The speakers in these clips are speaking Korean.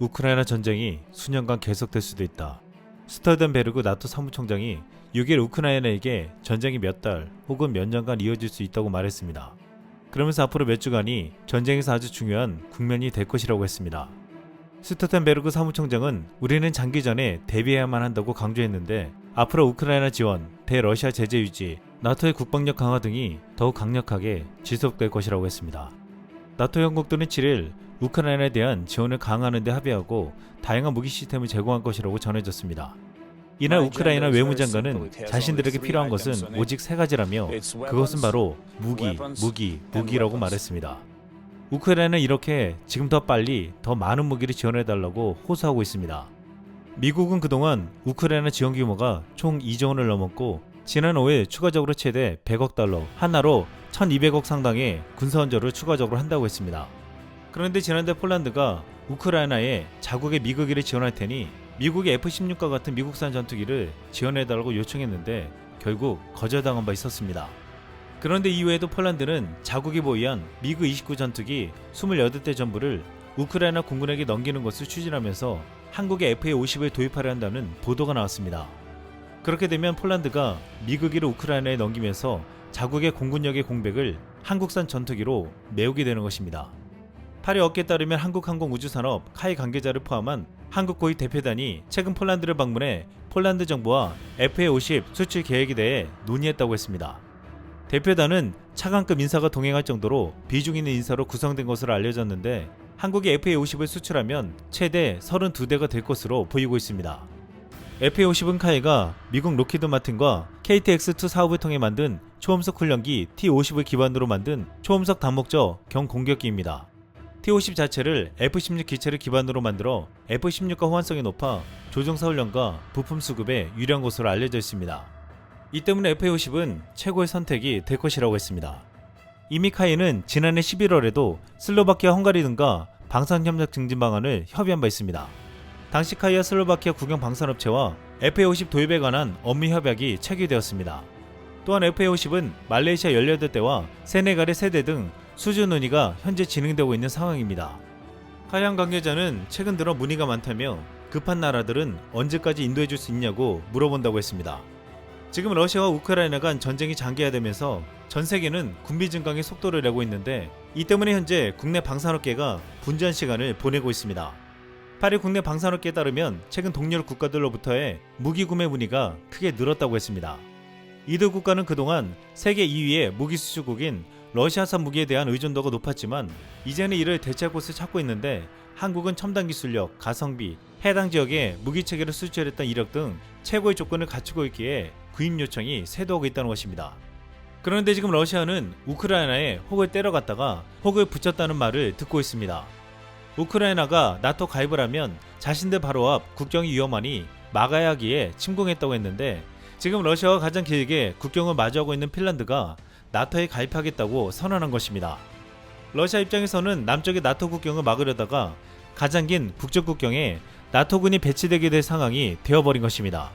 우크라이나 전쟁이 수년간 계속될 수도 있다. 스터덴베르그 나토 사무총장이 6일 우크라이나에게 전쟁이 몇 달 혹은 몇 년간 이어질 수 있다고 말했습니다. 그러면서 앞으로 몇 주간이 전쟁에서 아주 중요한 국면이 될 것이라고 했습니다. 스토텐베르그 사무총장은 우리는 장기 전에 대비해야만 한다고 강조했는데 앞으로 우크라이나 지원, 대러시아 제재 유지, 나토의 국방력 강화 등이 더욱 강력하게 지속될 것이라고 했습니다. 나토 영국들은 7일 우크라이나에 대한 지원을 강화하는 데 합의하고 다양한 무기 시스템을 제공할 것이라고 전해졌습니다. 이날 우크라이나 외무장관은 자신들에게 필요한 것은 오직 세 가지라며 그것은 바로 무기, 무기, 무기라고 말했습니다. 우크라이나는 이렇게 지금 더 빨리 더 많은 무기를 지원해달라고 호소하고 있습니다. 미국은 그동안 우크라이나 지원 규모가 총 2조 원을 넘었고 지난 5일 추가적으로 최대 100억 달러, 하나로 1200억 상당의 군사 원조를 추가적으로 한다고 했습니다. 그런데 지난달 폴란드가 우크라이나에 자국의 미국기를 지원할 테니 미국의 F-16과 같은 미국산 전투기를 지원해달라고 요청했는데 결국 거절당한 바 있었습니다. 그런데 이후에도 폴란드는 자국이 보유한 미그 29 전투기 28대 전부를 우크라이나 공군에게 넘기는 것을 추진하면서 한국의 FA-50을 도입하려 한다는 보도가 나왔습니다. 그렇게 되면 폴란드가 미그기를 우크라이나에 넘기면서 자국의 공군력의 공백을 한국산 전투기로 메우게 되는 것입니다. 파리 업계에 따르면 한국항공우주산업 카이 관계자를 포함한 한국 고위 대표단이 최근 폴란드를 방문해 폴란드 정부와 FA-50 수출 계획에 대해 논의했다고 했습니다. 대표단은 차관급 인사가 동행할 정도로 비중 있는 인사로 구성된 것으로 알려졌는데 한국이 FA-50을 수출하면 최대 32대가 될 것으로 보이고 있습니다. FA-50은 카이가 미국 로키드 마틴과 KTX-2 사업을 통해 만든 초음속 훈련기 T-50을 기반으로 만든 초음속 다목적 경공격기입니다. T-50 자체를 F-16 기체를 기반으로 만들어 F-16과 호환성이 높아 조종사 훈련과 부품 수급에 유리한 것으로 알려져 있습니다. 이 때문에 FA-50은 최고의 선택이 될 것이라고 했습니다. 이미 카이는 지난해 11월에도 슬로바키아 헝가리 등과 방산 협력 증진 방안을 협의한 바 있습니다. 당시 카이와 슬로바키아 국영 방산업체와 FA-50 도입에 관한 업무 협약이 체결되었습니다. 또한 FA-50은 말레이시아 18대와 세네갈의 세대 등 수주 논의가 현재 진행되고 있는 상황입니다. 카이안 관계자는 최근 들어 문의가 많다며 급한 나라들은 언제까지 인도해줄 수 있냐고 물어본다고 했습니다. 지금 러시아와 우크라이나 간 전쟁이 장기화되면서 전 세계는 군비 증강의 속도를 내고 있는데 이 때문에 현재 국내 방산업계가 분주한 시간을 보내고 있습니다. 파리 국내 방산업계에 따르면 최근 동료 국가들로부터의 무기 구매 문의가 크게 늘었다고 했습니다. 이들 국가는 그동안 세계 2위의 무기 수출국인 러시아산 무기에 대한 의존도가 높았지만 이제는 이를 대체할 곳을 찾고 있는데 한국은 첨단 기술력, 가성비, 해당 지역에 무기 체계를 수출했던 이력 등 최고의 조건을 갖추고 있기에 구입 요청이 쇄도하고 있다는 것입니다. 그런데 지금 러시아는 우크라이나에 혹을 때려갔다가 혹을 붙였다는 말을 듣고 있습니다. 우크라이나가 나토 가입을 하면 자신들 바로 앞 국경이 위험하니 막아야 하기에 침공했다고 했는데 지금 러시아와 가장 길게 국경을 마주하고 있는 핀란드가 나토에 가입하겠다고 선언한 것입니다. 러시아 입장에서는 남쪽의 나토 국경을 막으려다가 가장 긴 북쪽 국경에 나토군이 배치되게 될 상황이 되어버린 것입니다.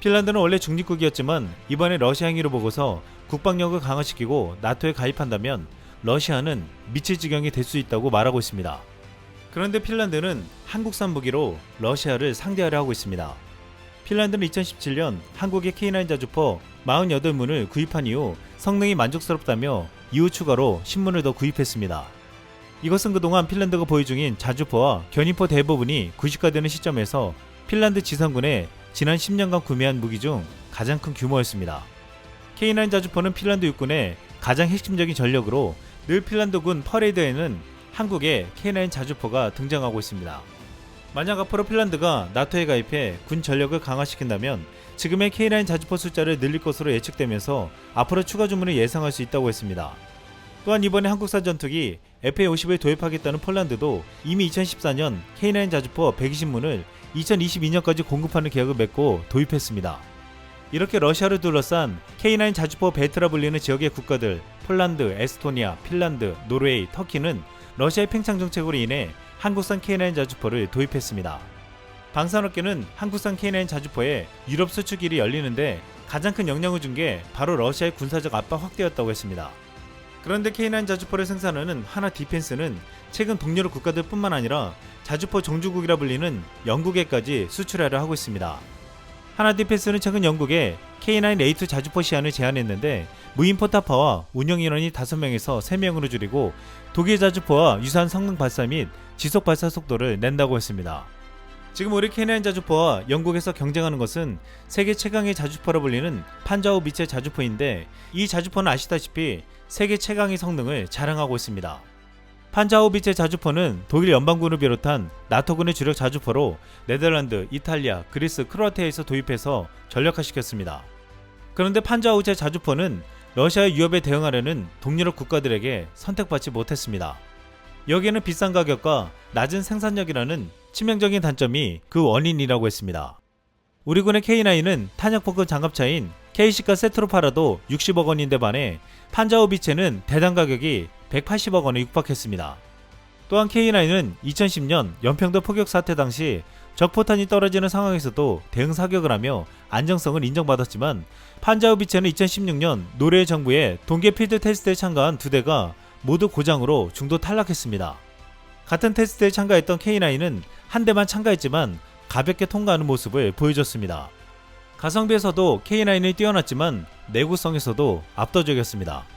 핀란드는 원래 중립국이었지만 이번에 러시아 행위를 보고서 국방력을 강화시키고 나토에 가입한다면 러시아는 미칠 지경이 될 수 있다고 말하고 있습니다. 그런데 핀란드는 한국산 무기로 러시아를 상대하려 하고 있습니다. 핀란드는 2017년 한국의 K9 자주포 48문을 구입한 이후 성능이 만족스럽다며 이후 추가로 신문을 더 구입했습니다. 이것은 그동안 핀란드가 보유 중인 자주포와 견인포 대부분이 구식화되는 시점에서 핀란드 지상군의 지난 10년간 구매한 무기 중 가장 큰 규모였습니다. K9 자주포는 핀란드 육군의 가장 핵심적인 전력으로 늘 핀란드군 퍼레이드에는 한국의 K9 자주포가 등장하고 있습니다. 만약 앞으로 핀란드가 나토에 가입해 군 전력을 강화시킨다면 지금의 K9 자주포 숫자를 늘릴 것으로 예측되면서 앞으로 추가 주문을 예상할 수 있다고 했습니다. 또한 이번에 한국산 전투기 FA-50을 도입하겠다는 폴란드도 이미 2014년 K9 자주포 120문을 2022년까지 공급하는 계약을 맺고 도입했습니다. 이렇게 러시아를 둘러싼 K9 자주포 벨트라 불리는 지역의 국가들 폴란드, 에스토니아, 핀란드, 노르웨이, 터키는 러시아의 팽창 정책으로 인해 한국산 K9 자주포를 도입했습니다. 방산업계는 한국산 K9 자주포에 유럽 수출길이 열리는데 가장 큰 영향을 준 게 바로 러시아의 군사적 압박 확대였다고 했습니다. 그런데 K9 자주포를 생산하는 하나 디펜스는 최근 동유럽 국가들뿐만 아니라 자주포 종주국이라 불리는 영국에까지 수출하려 하고 있습니다. 하나 디펜스는 최근 영국에 K9A2 자주포 시안을 제안했는데 무인 포탑파와 운영 인원이 5명에서 3명으로 줄이고 독일 자주포와 유사한 성능 발사 및 지속 발사 속도를 낸다고 했습니다. 지금 우리 K9 자주포와 영국에서 경쟁하는 것은 세계 최강의 자주포라 불리는 판자오 미체 자주포인데 이 자주포는 아시다시피 세계 최강의 성능을 자랑하고 있습니다. 판자오비체 자주포는 독일 연방군을 비롯한 나토군의 주력 자주포로 네덜란드, 이탈리아, 그리스, 크로아티아에서 도입해서 전력화시켰습니다. 그런데 판자오제 자주포는 러시아의 위협에 대응하려는 동유럽 국가들에게 선택받지 못했습니다. 여기에는 비싼 가격과 낮은 생산력이라는 치명적인 단점이 그 원인이라고 했습니다. 우리 군의 K9은 탄약폭급 장갑차인 K시가 세트로 팔아도 60억 원인데 반해 판자오비체는 대당 가격이 180억 원에 육박했습니다. 또한 K9은 2010년 연평도 포격 사태 당시 적포탄이 떨어지는 상황에서도 대응 사격을 하며 안정성을 인정받았지만 판자오비체는 2016년 노르웨이 정부의 동계 필드 테스트에 참가한 두 대가 모두 고장으로 중도 탈락했습니다. 같은 테스트에 참가했던 K9은 한 대만 참가했지만 가볍게 통과하는 모습을 보여줬습니다. 가성비에서도 K9이 뛰어났지만 내구성에서도 압도적이었습니다.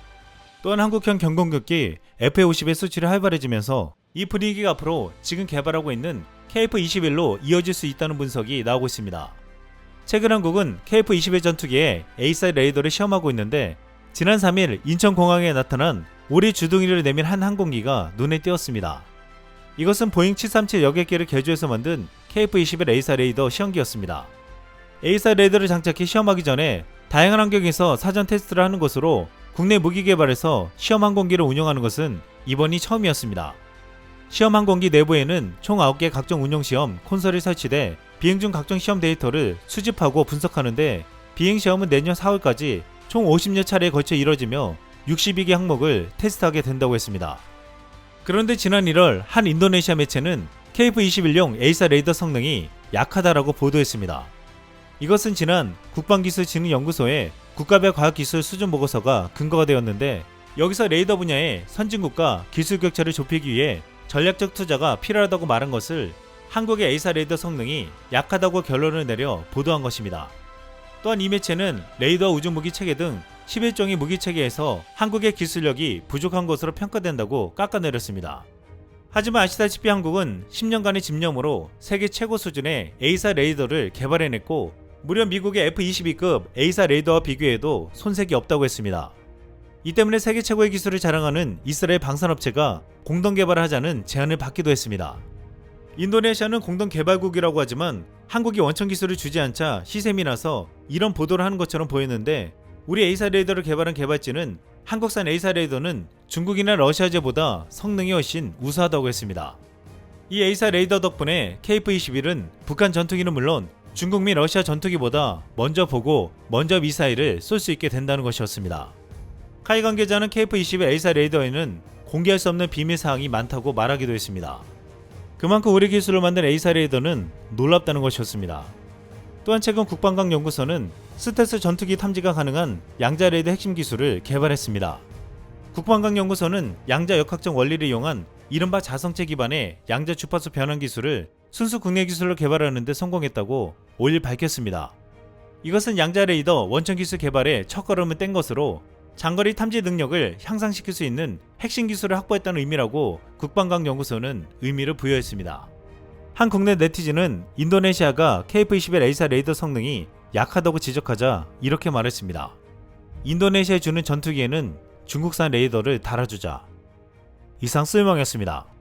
또한 한국형 경공격기 F-50의 수출이 활발해지면서 이 분위기가 앞으로 지금 개발하고 있는 KF-21로 이어질 수 있다는 분석이 나오고 있습니다. 최근 한국은 KF-21 전투기에 A4 레이더를 시험하고 있는데 지난 3일 인천공항에 나타난 오리 주둥이를 내민 한 항공기가 눈에 띄었습니다. 이것은 보잉 737 여객기를 개조해서 만든 KF-21 A4 레이더 시험기였습니다. A4 레이더를 장착해 시험하기 전에 다양한 환경에서 사전 테스트를 하는 것으로 국내 무기 개발에서 시험 항공기를 운영하는 것은 이번이 처음이었습니다. 시험 항공기 내부에는 총 9개 각종 운용 시험 콘솔이 설치돼 비행 중 각종 시험 데이터를 수집하고 분석하는데 비행 시험은 내년 4월까지 총 50여 차례에 걸쳐 이뤄지며 62개 항목을 테스트하게 된다고 했습니다. 그런데 지난 1월 한 인도네시아 매체는 KF-21용 A4 레이더 성능이 약하다라고 보도했습니다. 이것은 지난 국방기술진흥연구소의 국가별 과학기술 수준 보고서가 근거가 되었는데 여기서 레이더 분야의 선진국과 기술 격차를 좁히기 위해 전략적 투자가 필요하다고 말한 것을 한국의 A4 레이더 성능이 약하다고 결론을 내려 보도한 것입니다. 또한 이 매체는 레이더 우주무기 체계 등 11종의 무기 체계에서 한국의 기술력이 부족한 것으로 평가된다고 깎아내렸습니다. 하지만 아시다시피 한국은 10년간의 집념으로 세계 최고 수준의 A4 레이더를 개발해냈고 무려 미국의 F-22급 A4 레이더와 비교해도 손색이 없다고 했습니다. 이 때문에 세계 최고의 기술을 자랑하는 이스라엘 방산업체가 공동 개발을 하자는 제안을 받기도 했습니다. 인도네시아는 공동 개발국이라고 하지만 한국이 원천 기술을 주지 않자 시샘이 나서 이런 보도를 하는 것처럼 보였는데 우리 A4 레이더를 개발한 개발진은 한국산 A4 레이더는 중국이나 러시아제보다 성능이 훨씬 우수하다고 했습니다. 이 A4 레이더 덕분에 KF-21은 북한 전투기는 물론 중국 및 러시아 전투기보다 먼저 보고 먼저 미사일을 쏠 수 있게 된다는 것이었습니다. 카이 관계자는 KF-21 A4 레이더에는 공개할 수 없는 비밀 사항이 많다고 말하기도 했습니다. 그만큼 우리 기술로 만든 A4 레이더는 놀랍다는 것이었습니다. 또한 최근 국방각 연구소는 스텔스 전투기 탐지가 가능한 양자 레이더 핵심 기술을 개발했습니다. 국방각 연구소는 양자 역학적 원리를 이용한 이른바 자성체 기반의 양자 주파수 변환 기술을 순수 국내 기술로 개발하는 데 성공했다고 5일 밝혔습니다. 이것은 양자 레이더 원천 기술 개발에 첫걸음을 뗀 것으로 장거리 탐지 능력을 향상시킬 수 있는 핵심 기술을 확보했다는 의미라고 국방각 연구소는 의미를 부여했습니다. 한 국내 네티즌은 인도네시아가 KF-21 A4 레이더 성능이 약하다고 지적하자 이렇게 말했습니다. 인도네시아에 주는 전투기에는 중국산 레이더를 달아주자. 이상 쓸망이었습니다.